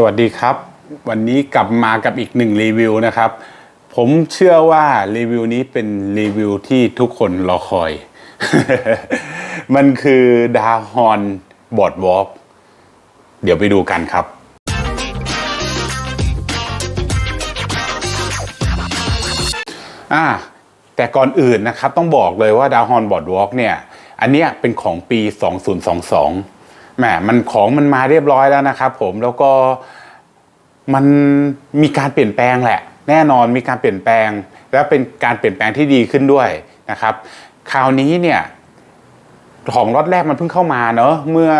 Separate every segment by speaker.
Speaker 1: สวัสดีครับ วันนี้กลับมากับอีกหนึ่งรีวิวนะครับ ผมเชื่อว่ารีวิวนี้เป็นรีวิวที่ทุกคนรอคอย มันคือดาฮอนบอดวอล์กเดี๋ยวไปดูกันครับอ่าแต่ก่อนอื่นนะครับต้องบอกเลยว่าดาวฮอนบอร์ดวอล์กเนี่ย อันเนี้ยเป็นของปี 2022 แหมมันของมันมาเรียบร้อยแล้วนะครับผมแล้วก็มันมีการเปลี่ยนแปลงแหละ แน่นอนมีการเปลี่ยนแปลง และเป็นการเปลี่ยนแปลงที่ดีขึ้นด้วยนะครับ คราวนี้เนี่ยของล็อตแรกมันเพิ่งเข้ามาเนอะเมื่อ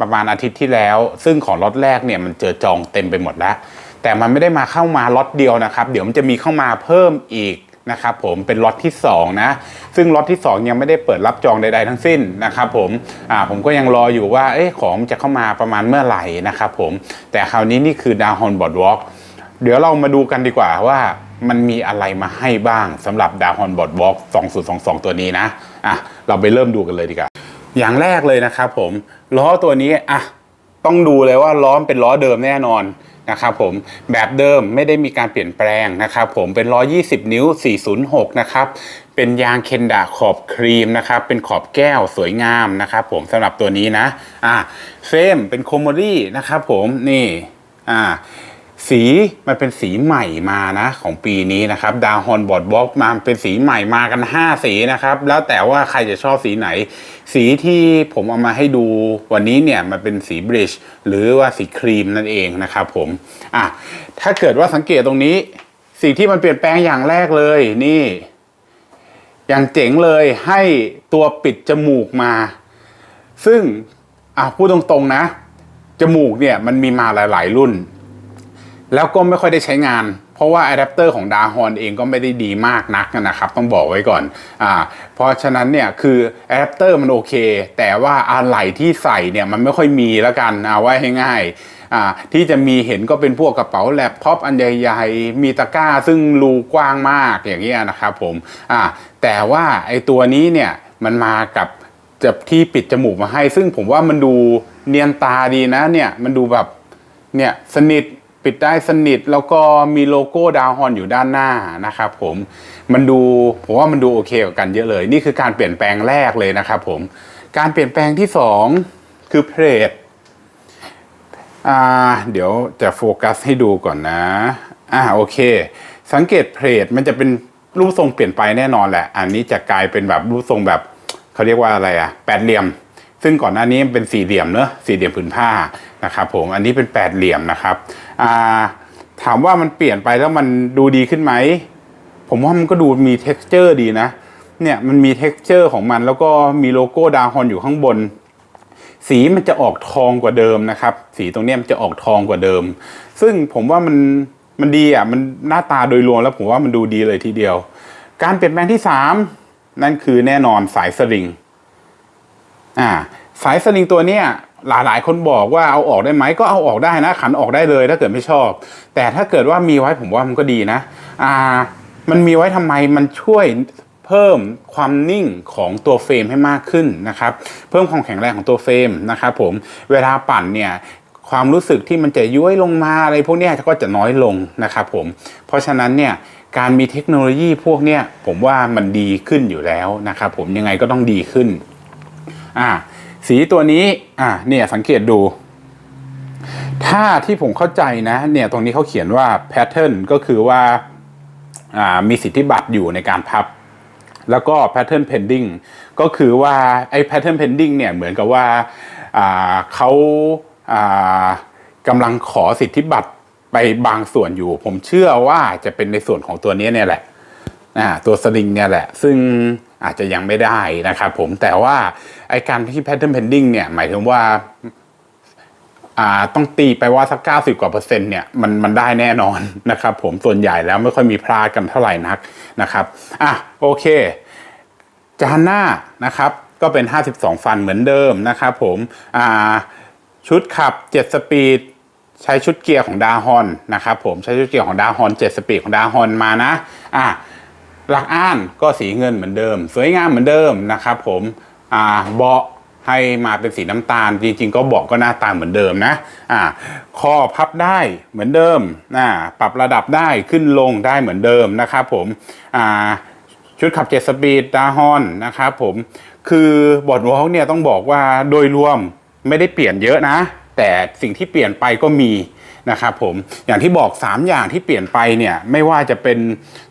Speaker 1: ประมาณอาทิตย์ที่แล้ว ซึ่งของล็อตแรกเนี่ยมันเจอจองเต็มไปหมดแล้ว แต่มันไม่ได้มาเข้ามาล็อตเดียวนะครับ เดี๋ยวมันจะมีเข้ามาเพิ่มอีก นะครับผมเป็นล็อตที่ 2 นะ ซึ่งล็อตที่ 2 ยังไม่ได้เปิดรับจองใด ๆ ทั้งสิ้นนะครับผมอ่าผมก็ยังรออยู่ว่าเอ๊ะของจะเข้ามาประมาณเมื่อไหร่นะครับผมแต่คราวนี้นี่คือดาวฮอนบอดวอล์กเดี๋ยวเรามาดูกันดีกว่าว่ามันมีอะไรมาให้บ้างสำหรับดาวฮอนบอดวอล์ก2022 ตัวนี้นะอะเราไปเริ่มดูกันเลยดีกว่าอย่างแรกเลยนะครับผมล้อตัวนี้อะ ต้องดูเลยว่าล้อมเป็นล้อเดิมแน่นอนนะครับผมแบบเดิมไม่ได้มีการเปลี่ยนแปลงนะครับผมเป็นล้อ20 นิ้ว 406 นะครับ เป็นยางเคนดาขอบครีมนะครับ เป็นขอบแก้วสวยงามนะครับผมสำหรับตัวนี้นะอ่าเฟรมเป็นโคมอรี่นะครับผมนี่อ่า สีมันเป็นสีใหม่มานะของปีนี้นะครับดาวฮอนบอร์ดบล็อกมาเป็นสีใหม่มากัน 5 สีนะครับ แล้วแต่ว่าใครจะชอบสีไหน สีที่ผมเอามาให้ดูวันนี้เนี่ยมันเป็นสีบริชหรือว่าสีครีมนั่นเองนะครับผมอะถ้าเกิดว่าสังเกตตรงนี้ สิ่งที่มันเปลี่ยนแปลงอย่างแรกเลยนี่ อย่างเจ๋งเลยให้ตัวปิดจมูกมา ซึ่งอะพูดตรงๆนะ จมูกเนี่ยมันมีมาหลาย ๆ รุ่น แล้วก็ไม่ค่อยได้ใช้งาน เพราะว่าอะแดปเตอร์ของดาฮอนเองก็ไม่ได้ดีมากนักนะครับ ต้องบอกไว้ก่อนอ่าเพราะฉะนั้นเนี่ยคืออะแดปเตอร์มันโอเค แต่ว่าอะไหล่ที่ใส่เนี่ยมันไม่ค่อยมีแล้วกันเอาไว้ให้ง่ายอ่าที่จะมีเห็นก็เป็นพวกกระเป๋าแล็ปท็อปอันใหญ่ๆ มีตะกร้าซึ่งรูกว้างมากอย่างเงี้ยนะครับผมอ่าแต่ว่าไอตัวนี้เนี่ยมันมากับจะที่ปิดจมูกมาให้ ซึ่งผมว่ามันดูเนียนตาดีนะเนี่ยมันดูแบบเนี่ยสนิท ปิดได้สนิทแล้วก็มีโลโก้ดาวฮอนอยู่ด้านหน้านะครับผมมันดูผมว่ามันดูโอเคกว่ากันเยอะเลย นี่คือการเปลี่ยนแปลงแรกเลยนะครับผมการเปลี่ยนแปลงที่สองคือเพลทอ่าเดี๋ยวจะโฟกัสให้ดูก่อนนะอ่าโอเค สังเกตเพลทมันจะเป็นรูปทรงเปลี่ยนไปแน่นอนแหละ อันนี้จะกลายเป็นแบบรูปทรงแบบเขาเรียกว่าอะไรอะแปดเหลี่ยม ซึ่งก่อนหน้านี้เป็นสี่เหลี่ยมเนอะสี่เหลี่ยมผืนผ้านะครับผมอันนี้เป็นแปดเหลี่ยมนะครับ ถามว่ามันเปลี่ยนไปแล้วมันดูดีขึ้นไหม ผมว่ามันก็ดูมี t e x t อร์ดีนะ เนี่ยมันมี t e x t อร์ของมันแล้วก็มีโลโก้ดาวฮอนอยู่ข้างบน สีมันจะออกทองกว่าเดิมนะครับ สีตรงนี้มันจะออกทองกว่าเดิม ซึ่งผมว่ามันมันดีอะมันหน้าตาโดยรวมแล้วผมว่ามันดูดีเลยทีเดียว การเปลี่ยนแปลงที่สามนั่นคือแน่นอนสายสลิงอ่าสายสลิงตัวเนี้ย หลายๆคนบอกว่าเอาออกได้ไหมก็เอาออกได้นะ ขันออกได้เลยถ้าเกิดไม่ชอบ แต่ถ้าเกิดว่ามีไว้ผมว่ามันก็ดีนะ อ่า มันมีไว้ทำไมมันช่วยเพิ่มความนิ่งของตัวเฟรมให้มากขึ้นนะครับ เพิ่มความแข็งแรงของตัวเฟรมนะครับผมเวลาปั่นเนี่ยความรู้สึกที่มันจะย้วยลงมาอะไรพวกนี้ก็จะน้อยลงนะครับผม เพราะฉะนั้นเนี่ยการมีเทคโนโลยีพวกเนี้ยผมว่ามันดีขึ้นอยู่แล้วนะครับผมยังไงก็ต้องดีขึ้นอ่า สีตัวนี้อ่าเนี่ยสังเกตดู ถ้าที่ผมเข้าใจนะ เนี่ยตรงนี้เขาเขียนว่า pattern ก็คือว่าอ่ามีสิทธิบัตรอยู่ในการพับ แล้วก็ pattern pending ก็คือว่าไอ้ pattern pending เนี่ยเหมือนกับว่าอ่าเขาอ่ากำลังขอสิทธิบัตรไปบางส่วนอยู่ ผมเชื่อว่าจะเป็นในส่วนของตัวนี้เนี่ยแหละอ่าตัวสลิงเนี่ยแหละ ซึ่ง อาจจะยังไม่ได้นะครับผมแต่ว่าไอการที่ pattern pending เนี่ยหมายถึงว่าต้องตีไปว่าสักเก้าสิบกว่าเปอร์เซ็นต์เนี่ยมันมันได้แน่นอนนะครับผมส่วนใหญ่แล้วไม่ค่อยมีพลาดกันเท่าไหร่นักนะครับอะโอเค จานหน้านะครับก็เป็น 52 ฟันเหมือนเดิมนะครับผมอ่าชุดขับ 7 สปีด ใช้ชุดเกียร์ของดาฮอนนะครับผมใช้ชุดเกียร์ของดาฮอน 7 สปีดของดาฮอนมานะอะ หลักอ่านก็สีเงินเหมือนเดิม สวยงามเหมือนเดิมนะครับผมอ่าเบาะให้มาเป็นสีน้ำตาล จริงๆ ก็เบอกก็หน้าตาเหมือนเดิมนะอ่าข้อพับได้เหมือนเดิมอ่าปรับระดับได้ขึ้นลงได้เหมือนเดิมนะครับผมอ่าชุดขับเจ็ดสปีดดาฮอนนะครับผมคือบอร์ดวอล์กเนี่ยต้องบอกว่าโดยรวมไม่ได้เปลี่ยนเยอะนะ แต่สิ่งที่เปลี่ยนไปก็มี นะครับผมอย่างที่บอก 3 อย่างที่เปลี่ยนไปเนี่ยไม่ว่าจะเป็น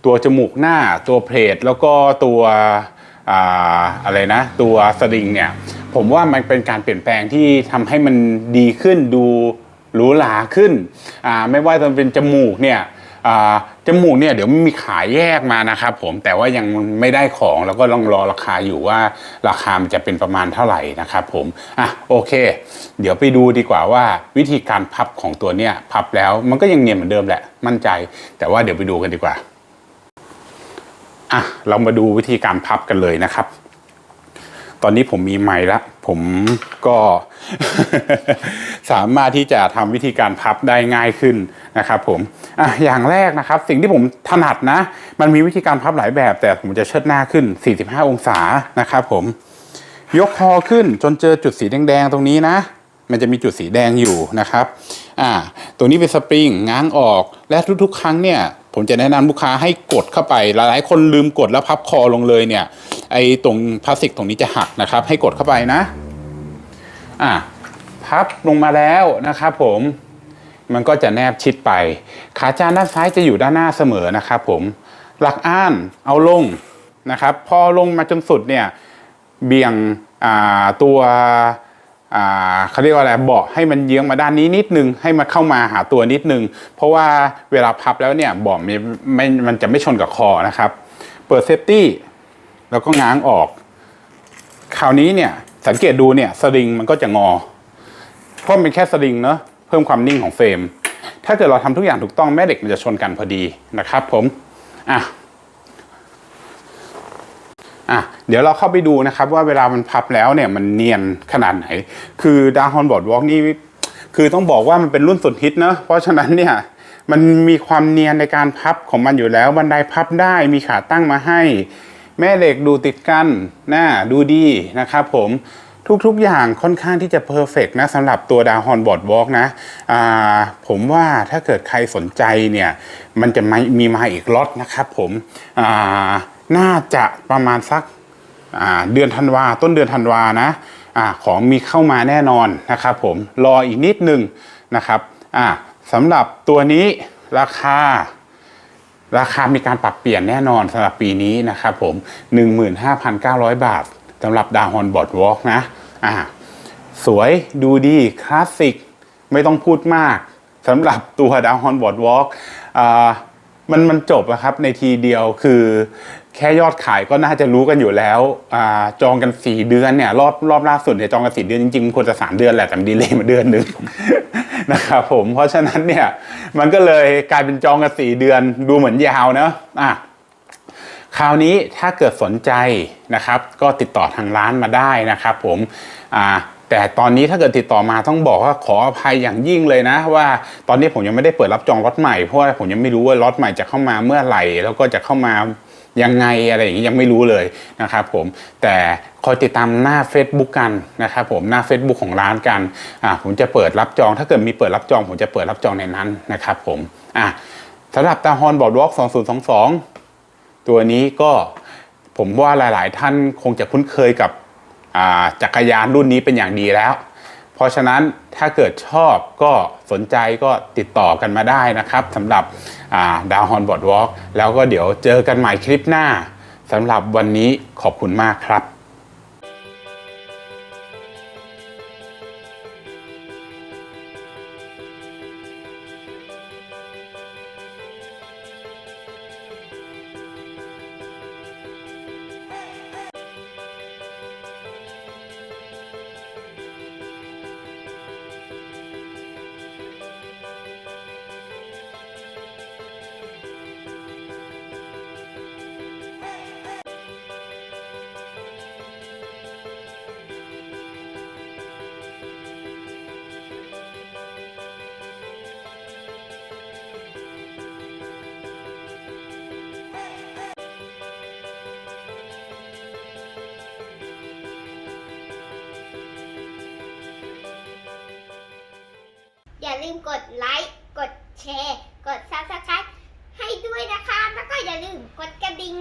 Speaker 1: ตัวจมูกหน้าตัวเพลทแล้วก็ตัวอ่าอะไรนะ ตัวสลิงเนี่ยผมว่ามันเป็นการเปลี่ยนแปลงที่ทำให้มันดีขึ้นดูหรูหราขึ้น ไม่ว่าจะเป็นจมูกเนี่ย จมูกเนี่ยเดี๋ยวมีขายแยกมานะครับผมแต่ว่ายังไม่ได้ของแล้วก็ลองรอราคาอยู่ว่าราคามันจะเป็นประมาณเท่าไหร่นะครับผมอะโอเค เดี๋ยวไปดูดีกว่าว่าวิธีการพับของตัวเนี่ยพับแล้วมันก็ยังเนียนเหมือนเดิมแหละมั่นใจ แต่ว่าเดี๋ยวไปดูกันดีกว่าอะเรามาดูวิธีการพับกันเลยนะครับ ตอนนี้ผมมีไม้ละ ผมก็ สามารถที่จะทำวิธีการพับได้ง่ายขึ้นนะครับผมอะอย่างแรกนะครับ สิ่งที่ผมถนัดนะ มันมีวิธีการพับหลายแบบ แต่ผมจะเชิดหน้าขึ้น 45 องศานะครับผม ยกคอขึ้นจนเจอจุดสีแดงๆตรงนี้นะ มันจะมีจุดสีแดงอยู่นะครับ อ่า ตัวนี้เป็นสปริงง้างออกและทุกๆ ครั้งเนี่ย ผมจะแนะนำลูกค้าให้กดเข้าไป หลายๆ คนลืมกดแล้วพับคอลงเลยเนี่ย ไอ้ตรงพลาสติกตรงนี้จะหักนะครับ ให้กดเข้าไปนะ อ่าพับลงมาแล้วนะครับผมมันก็จะแนบชิดไป ขาจานด้านซ้ายจะอยู่ด้านหน้าเสมอนะครับผม หลักอ้านเอาลงนะครับ พอลงมาจนสุดเนี่ย เบี่ยงตัว เขาเรียกว่าอะไรเบาะให้มันเยื้องมาด้านนี้นิดนึง ให้มันเข้ามาหาตัวนิดนึง เพราะว่าเวลาพับแล้วเนี่ยเบาะมันไม่มันจะไม่ชนกับคอนะครับ เปิดเซฟตี้แล้วก็ง้างออก คราวนี้เนี่ยสังเกตดูเนี่ยสลิงมันก็จะงอ เพราะมันเป็นแค่สลิงเนอะเพิ่มความนิ่งของเฟรม ถ้าเกิดเราทำทุกอย่างถูกต้องแม่เหล็กมันจะชนกันพอดีนะครับ ผมอะ อะ เดี๋ยวเราเข้าไปดูนะครับว่าเวลามันพับแล้วเนี่ยมันเนียนขนาดไหน คือดาร์ฮอนบอร์ดวอล์กนี่คือต้องบอกว่ามันเป็นรุ่นสุดฮิตเนอะเพราะฉะนั้นเนี่ยมันมีความเนียนในการพับของมันอยู่แล้วบันไดพับได้มีขาตั้งมาให้ แม่เหล็กดูติดกันนะดูดีนะครับผมทุกๆ อย่างค่อนข้างที่จะเพอร์เฟกนะสำหรับตัวดาร์ฮอนบอร์ดวอล์กนะผมว่าถ้าเกิดใครสนใจเนี่ย มันจะมีมีมาอีกล็อตนะครับผมน่าจะประมาณสัก เดือนธันวาต้นเดือนธันวานะอของมีเข้ามาแน่นอนนะครับผมรออีกนิดนึงนะครับสำหรับตัวนี้ราคา ราคามีการปรับเปลี่ยนแน่นอนสำหรับปีนี้นะครับผม 15,900 บาทสำหรับดาฮอนบอร์ดวอล์กนะอ่าสวยดูดีคลาสสิก ไม่ต้องพูดมากสำหรับตัวดาฮอนบอร์ดวอล์กอ มันมันจบอะครับในทีเดียวคือแค่ยอดขายก็น่าจะรู้กันอยู่แล้วอจองกัน4เดือนเนี่ยรอบรอบล่าสุดเนี่ยจองกัน4เดือนจริงๆควรจะ3เดือนแหละแต่ดีเลยมาเดือนหนึ่งนะครับผมเพราะฉะนั้นเนี่ยมันก็เลยกลายเป็นจองกัน4เดือนดูเหมือนยาวนะอะคราวนี้ถ้าเกิดสนใจนะครับ ก็ติดต่อทางร้านมาได้นะครับ ผมอ่า แต่ตอนนี้ถ้าเกิดติดต่อมาต้องบอกว่าขออภัยอย่างยิ่งเลยนะ ว่าตอนนี้ผมยังไม่ได้เปิดรับจองล็อตใหม่เพราะว่าผมยังไม่รู้ว่าล็อตใหม่จะเข้ามาเมื่อไหร่ แล้วก็จะเข้ามายังไงอะไรอย่างนี้ยังไม่รู้เลยนะครับผมแต่คอยติดตามหน้า Facebook กันนะครับผมหน้า Facebook ของร้านกันอ่าผมจะเปิดรับจอง ถ้าเกิดมีเปิดรับจอง ผมจะเปิดรับจองในนั้นนะครับผมอะสำหรับตาฮอนบอร์ดวอล์ก2022 ตัวนี้ก็ผมว่าหลาย ๆ ท่านคงจะคุ้นเคยกับ จักรยานรุ่นนี้เป็นอย่างดีแล้ว เพราะฉะนั้นถ้าเกิดชอบก็สนใจก็ติดต่อกันมาได้นะครับสำหรับดาวฮอนบอร์ดวอล์กแล้วก็เดี๋ยวเจอกันใหม่คลิปหน้าสำหรับวันนี้ขอบคุณมากครับ
Speaker 2: อย่าลืมกดไลค์ กดแชร์ กด subscribe ให้ด้วยนะคะ แล้วก็อย่าลืมกดกระดิ่ง